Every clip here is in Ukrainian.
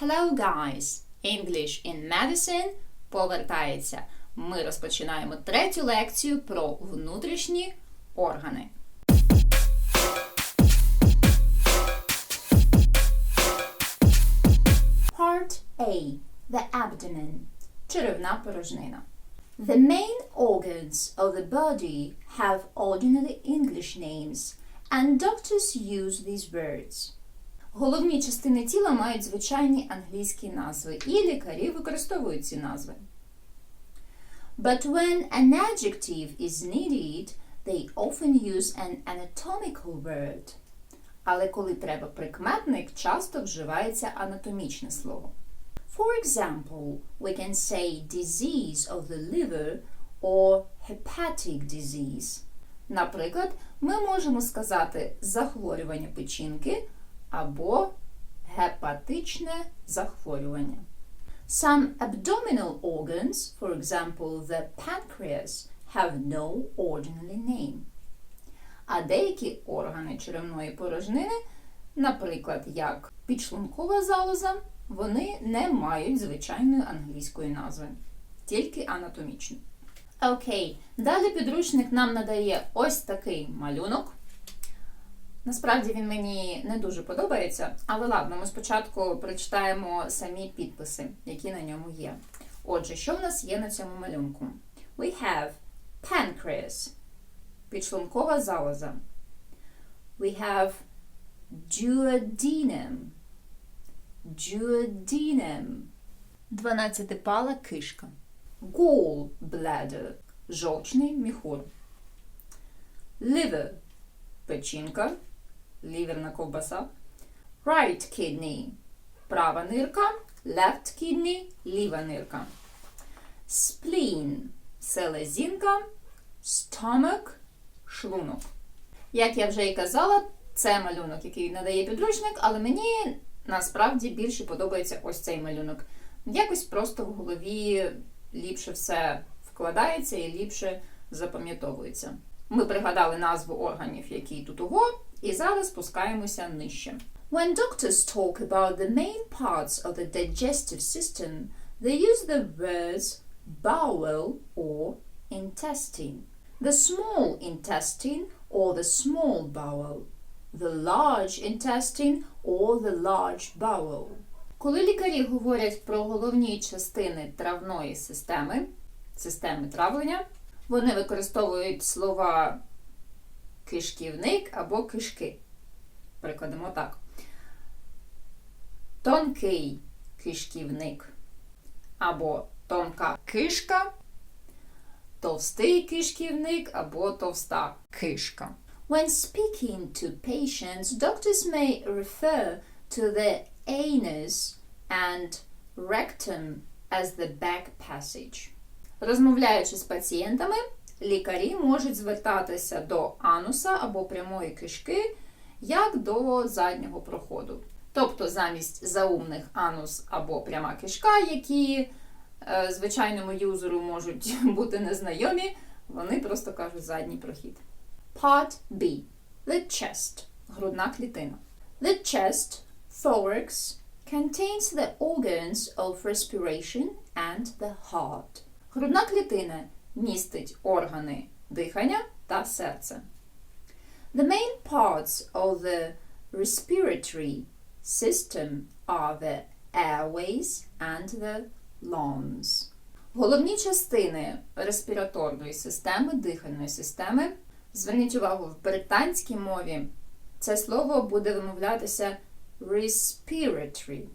Hello, guys! English in Medicine повертається. Ми розпочинаємо третю лекцію про внутрішні органи. Part A. The abdomen. Черевна порожнина. The main organs of the body have ordinary English names, and doctors use these words. Головні частини тіла мають звичайні англійські назви, і лікарі використовують ці назви. But when an adjective is needed, they often use an anatomical word. Але коли треба прикметник, часто вживається анатомічне слово. For example, we can say disease of the liver or hepatic disease. Наприклад, ми можемо сказати захворювання печінки або гепатичне захворювання. Some abdominal organs, for example, the pancreas, have no ordinary name. А деякі органи черевної порожнини, наприклад, як підшлункова залоза, вони не мають звичайної англійської назви, тільки анатомічну. Окей, далі підручник нам надає ось такий малюнок. Насправді він мені не дуже подобається, але ладно, ми спочатку прочитаємо самі підписи, які на ньому є. Отже, що в нас є на цьому малюнку? We have pancreas, підшлункова залоза. We have duodenum, duodenum, дванадцятипала кишка. Gall bladder, жовчний міхур. Liver, печінка, ліверна ковбаса. Right kidney, права нирка, left kidney, ліва нирка. Spleen, селезінка, stomach, шлунок. Як я вже і казала, це малюнок, який надає підручник, але мені насправді більше подобається ось цей малюнок. Якось просто в голові ліпше все вкладається і ліпше запам'ятовується. Ми пригадали назву органів, які тут уго, і зараз спускаємося нижче. When doctors talk about the main parts of the digestive system, they use the words bowel or intestine. The small intestine or the small bowel. The large intestine or the large bowel. Коли лікарі говорять про головні частини травної системи, системи травлення, вони використовують слова кишківник або кишки. Прикладемо так. Тонкий кишківник або тонка кишка, товстий кишківник або товста кишка. When speaking to patients, doctors may refer to the anus and rectum as the back passage. Розмовляючи з пацієнтами, лікарі можуть звертатися до ануса або прямої кишки як до заднього проходу. Тобто замість заумних анус або пряма кишка, які е, звичайному юзеру можуть бути незнайомі, вони просто кажуть задній прохід. Part B. The chest. Грудна клітина. The chest, thorax, contains the organs of respiration and the heart. Грудна клітина містить органи дихання та серце. The main parts of the respiratory system are the airways and the lungs. Головні частини респіраторної системи, дихальної системи. Зверніть увагу, в британській мові це слово буде вимовлятися respiratory.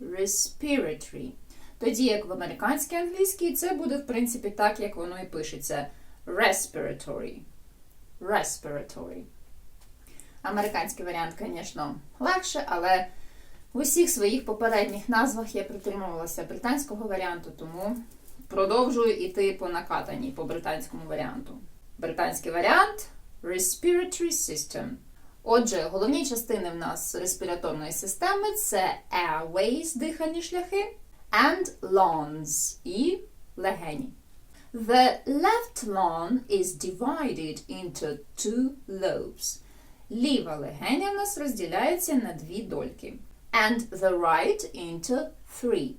Respiratory. Тоді, як в американській англійській, це буде, в принципі, так, як воно і пишеться. Respiratory. Respiratory. Американський варіант, звісно, легше, але в усіх своїх попередніх назвах я притримувалася британського варіанту, тому продовжую йти по накатаній по британському варіанту. Британський варіант Respiratory System. Отже, головні частини в нас респіраторної системи це airways, дихальні шляхи, and lungs і легені. The left lung is divided into two lobes. Ліва легеня в нас розділяється на дві дольки. and the right into three,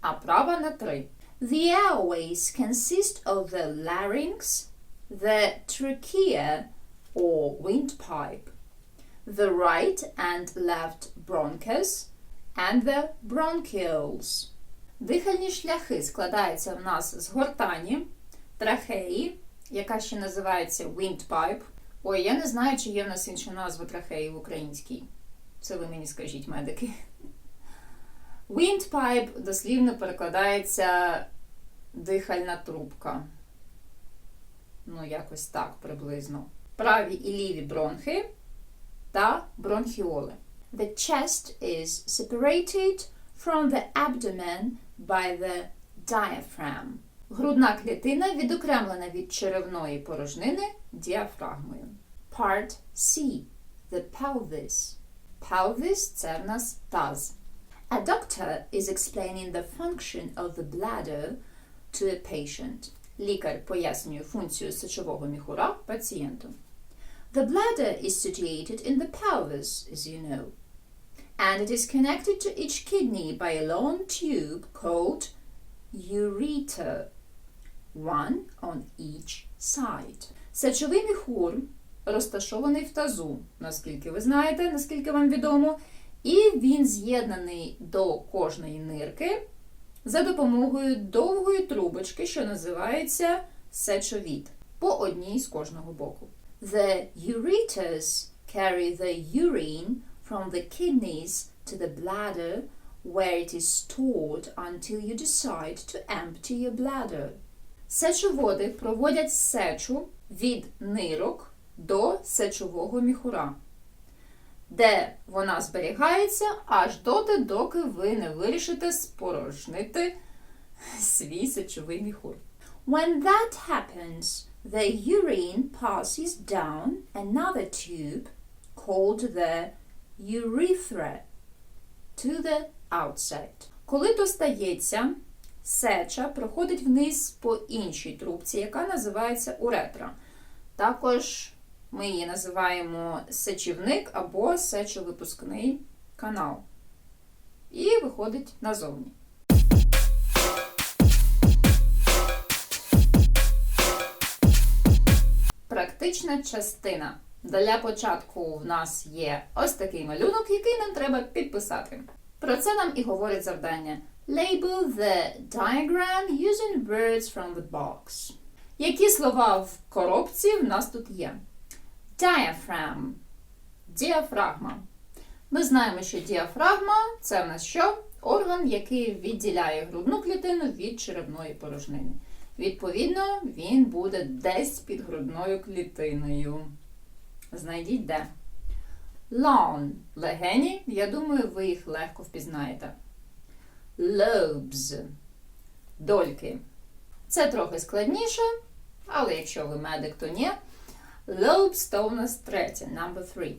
а права на три. The airways consist of the larynx, the trachea or windpipe, the right and left bronchus, and the bronchioles. Дихальні шляхи складаються в нас з гортані, трахеї, яка ще називається windpipe. Ой, я не знаю, чи є в нас інша назва трахеї в українській. Це ви мені скажіть, медики. Windpipe дослівно перекладається дихальна трубка. Ну, якось так приблизно. Праві і ліві бронхи та бронхіоли. The chest is separated from the abdomen by the diaphragm. Грудна клітина відокремлена від черевної порожнини діафрагмою. Part C. The pelvis. Pelvis – це в нас таз. A doctor is explaining the function of the bladder to a patient. Лікар пояснює функцію сечового міхура пацієнту. The bladder is situated in the pelvis, as you know, And it is connected to each kidney by a long tube called ureter, one on each side. Сечовий міхур розташований в тазу, наскільки ви знаєте, наскільки вам відомо, і він з'єднаний до кожної нирки за допомогою довгої трубочки, що називається сечовід, по одній з кожного боку. The ureters carry the urine from the kidneys to the bladder where it is stored until you decide to empty your bladder. Сечоводи проводять сечу від нирок до сечового міхура, де вона зберігається аж доти, доки ви не вирішите спорожнити свій сечовий міхур. When that happens, the urine passes down another tube called the urethra to the outside. Коли то стається, сеча проходить вниз по іншій трубці, яка називається уретра. Також ми її називаємо сечівник або сечовипускний канал. І виходить назовні. Практична частина. Для початку в нас є ось такий малюнок, який нам треба підписати. Про це нам і говорить завдання. Label the diagram using words from the box. Які слова в коробці в нас тут є? Diaphragm. Діафрагма. Ми знаємо, що діафрагма це в нас що? Орган, який відділяє грудну клітину від черевної порожнини. Відповідно, він буде десь під грудною клітиною. Знайдіть де. Lung – легені, я думаю, ви їх легко впізнаєте. Lobes – дольки. Це трохи складніше, але якщо ви медик, то ні. Lobes – то у нас третє, number three.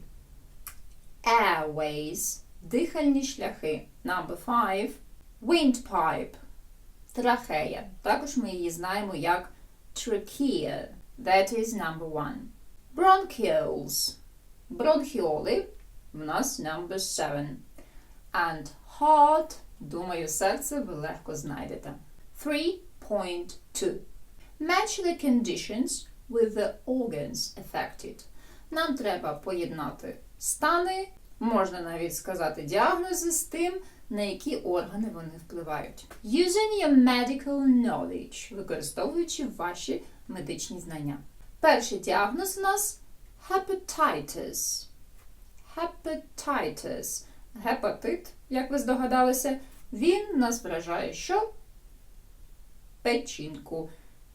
Airways – дихальні шляхи, number five. Windpipe – трахея. Також ми її знаємо як trachea. That is number one. Bronchioles – бронхіоли. У нас number seven. And heart – думаю, серце ви легко знайдете. 3.2 Match the conditions with the organs affected. Нам треба поєднати стани, можна навіть сказати діагнози з тим, на які органи вони впливають. Using your medical knowledge, використовуючи ваші медичні знання. Перший діагноз у нас hepatitis. Hepatitis. Гепатит, як ви здогадалися, він нас вражає що? Печінку.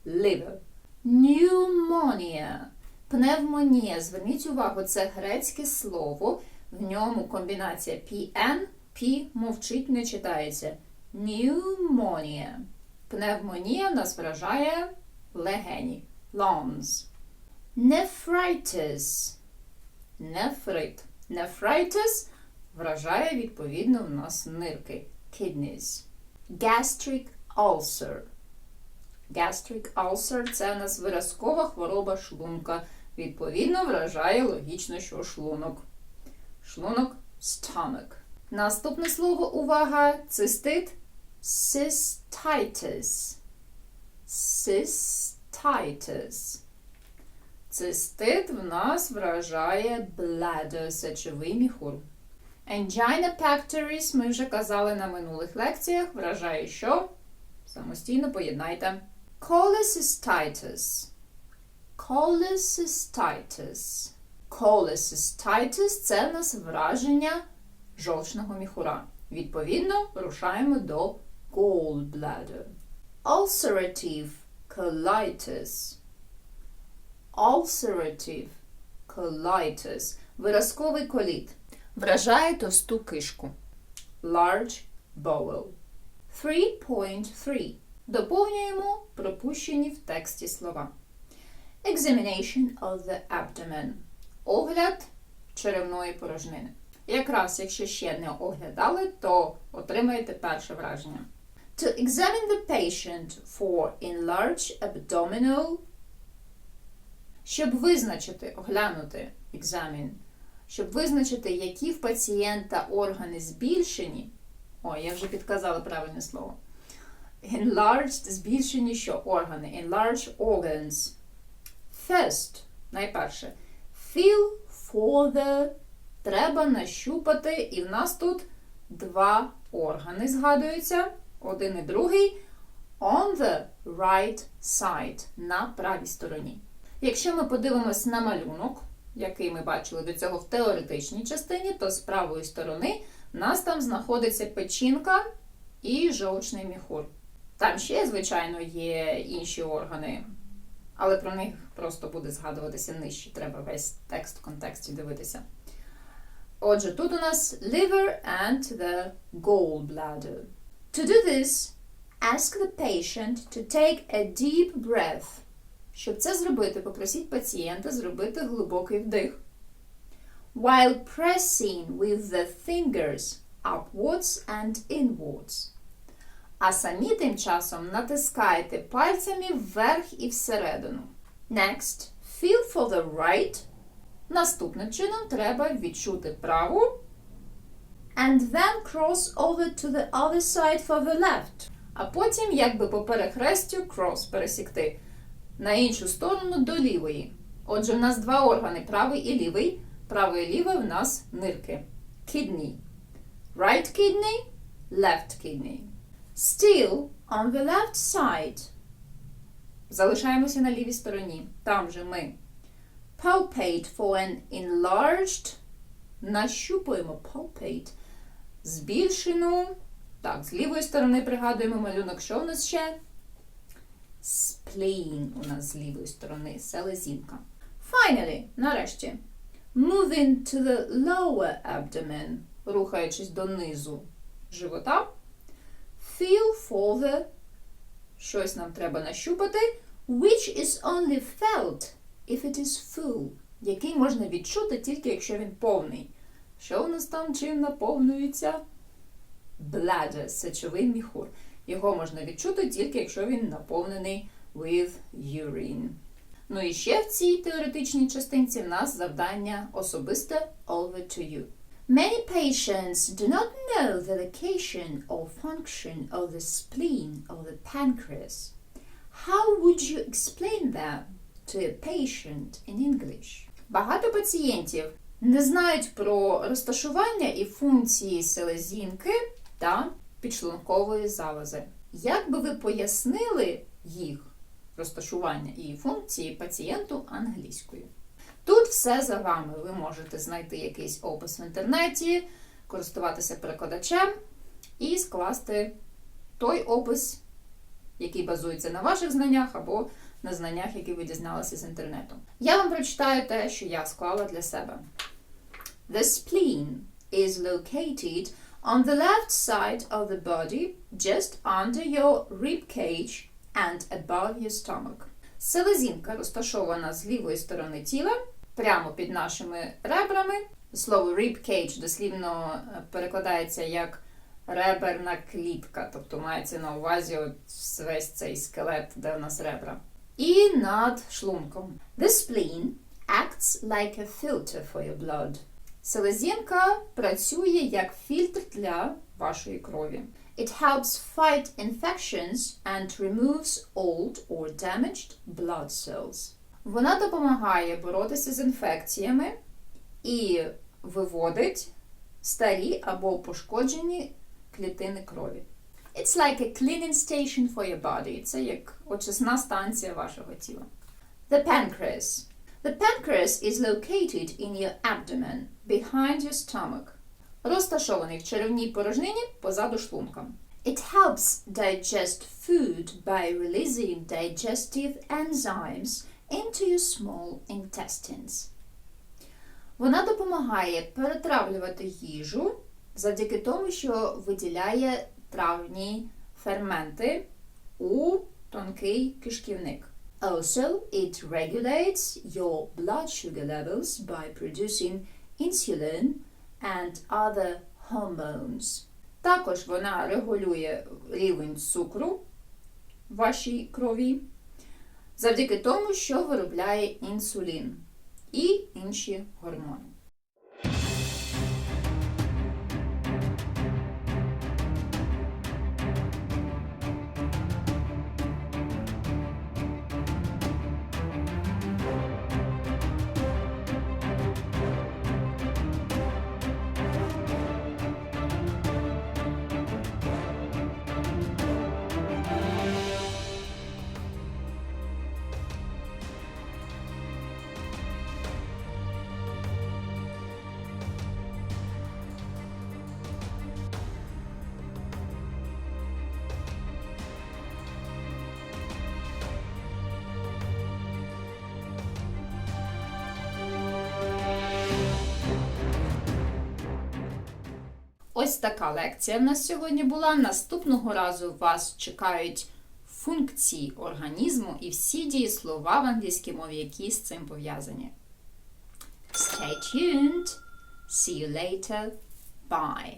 Liver. Pneumonia. Пневмонія. Зверніть увагу, це грецьке слово. В ньому комбінація PN, P мовчить, не читається. Pneumonia. Пневмонія нас вражає легені. Lungs. Nephritis. Нефрит. Nephritis вражає, відповідно, в нас нирки. Kidneys. Gastric ulcer. Gastric ulcer – це у нас виразкова хвороба шлунка. Відповідно, вражає логічно, що шлунок. Шлунок stomach. Наступне слово увага цистит cystitis. Cystitis. Цистит в нас вражає bladder, сечовий міхур. Angina pectoris, ми вже казали на минулих лекціях, вражає що? Самостійно поєднайте. Cholecystitis. Cholecystitis. Cholecystitis – це в нас враження жовчного міхура. Відповідно, рушаємо до gallbladder. Ulcerative colitis. Ulcerative colitis. Виразковий коліт. Вражає товсту кишку. Large bowel. 3.3. Доповнюємо пропущені в тексті слова. Examination of the abdomen. Огляд черевної порожнини. Якраз, якщо ще не оглядали, то отримаєте перше враження. To examine the patient for enlarged abdominal. Щоб визначити, оглянути examine, щоб визначити, які в пацієнта органи збільшені. О, я вже підказала правильне слово. Enlarged збільшені що органи? Enlarged organs. First, найперше. Feel for the треба нащупати, і в нас тут два органи згадуються, один і другий. On the right side, на правій стороні. Якщо ми подивимось на малюнок, який ми бачили до цього в теоретичній частині, то з правої сторони в нас там знаходиться печінка і жовчний міхур. Там ще, звичайно, є інші органи, але про них просто буде згадуватися нижче. Треба весь текст в контексті дивитися. Отже, тут у нас liver and the gallbladder. To do this, ask the patient to take a deep breath. Щоб це зробити, попросіть пацієнта зробити глибокий вдих. While pressing with the fingers upwards and inwards. А самі тим часом натискайте пальцями вверх і всередину. Next, feel for the right. Наступним чином треба відчути праву. And then cross over to the other side for the left. А потім, якби по перехрестю, cross пересікти на іншу сторону до лівої. Отже, в нас два органи правий і лівий. Правий і лівий в нас нирки. Kidney. Right kidney, left kidney. Still on the left side. Залишаємося на лівій стороні. Там же ми palpate for an enlarged. Нащупуємо palpate. Збільшену. Так, з лівої сторони пригадуємо малюнок. Що в нас ще? Spleen у нас з лівої сторони. Селезінка. Finally, нарешті. Moving to the lower abdomen. Рухаючись донизу живота. Feel for the. Щось нам треба нащупати. Which is only felt if it is full. Який можна відчути тільки якщо він повний. Що у нас там чим наповнюється? Bladder, сечовий міхур. Його можна відчути тільки якщо він наповнений with urine. Ну і ще в цій теоретичній частинці в нас завдання особисте over to you. Many patients do not know the location or function of the spleen or the pancreas. How would you explain that to a patient in English? Багато пацієнтів не знають про розташування і функції селезінки та підшлункової залози. Як би ви пояснили їх розташування і функції пацієнту англійською? Тут все за вами. Ви можете знайти якийсь опис в інтернеті, користуватися перекладачем і скласти той опис, який базується на ваших знаннях або на знаннях, які ви дізналися з інтернету. Я вам прочитаю те, що я склала для себе. The spleen is located on the left side of the body, just under your rib cage and above your stomach. Селезінка розташована з лівої сторони тіла, прямо під нашими ребрами. Слово rib cage дослівно е, перекладається як реберна клітка, тобто мається на увазі весь цей скелет, де у нас ребра. І над шлунком. The spleen acts like a filter for your blood. Селезінка працює як фільтр для вашої крові. It helps fight infections and removes old or damaged blood cells. Вона допомагає боротися з інфекціями і виводить старі або пошкоджені клітини крові. It's like a cleaning station for your body. Це як очисна станція вашого тіла. The pancreas. The pancreas is located in your abdomen, behind your stomach. Розташований в черевній порожнині позаду шлунка. It helps digest food by releasing digestive enzymes into your small intestines. Вона допомагає перетравлювати їжу завдяки тому, що виділяє травні ферменти у тонкий кишківник. Also, it regulates your blood sugar levels by producing insulin and other hormones. Також вона регулює рівень цукру в вашій крові завдяки тому, що виробляє інсулін і інші гормони. Ось така лекція в нас сьогодні була. Наступного разу вас чекають функції організму і всі дієслова в англійській мові, які з цим пов'язані. Stay tuned. See you later. Bye.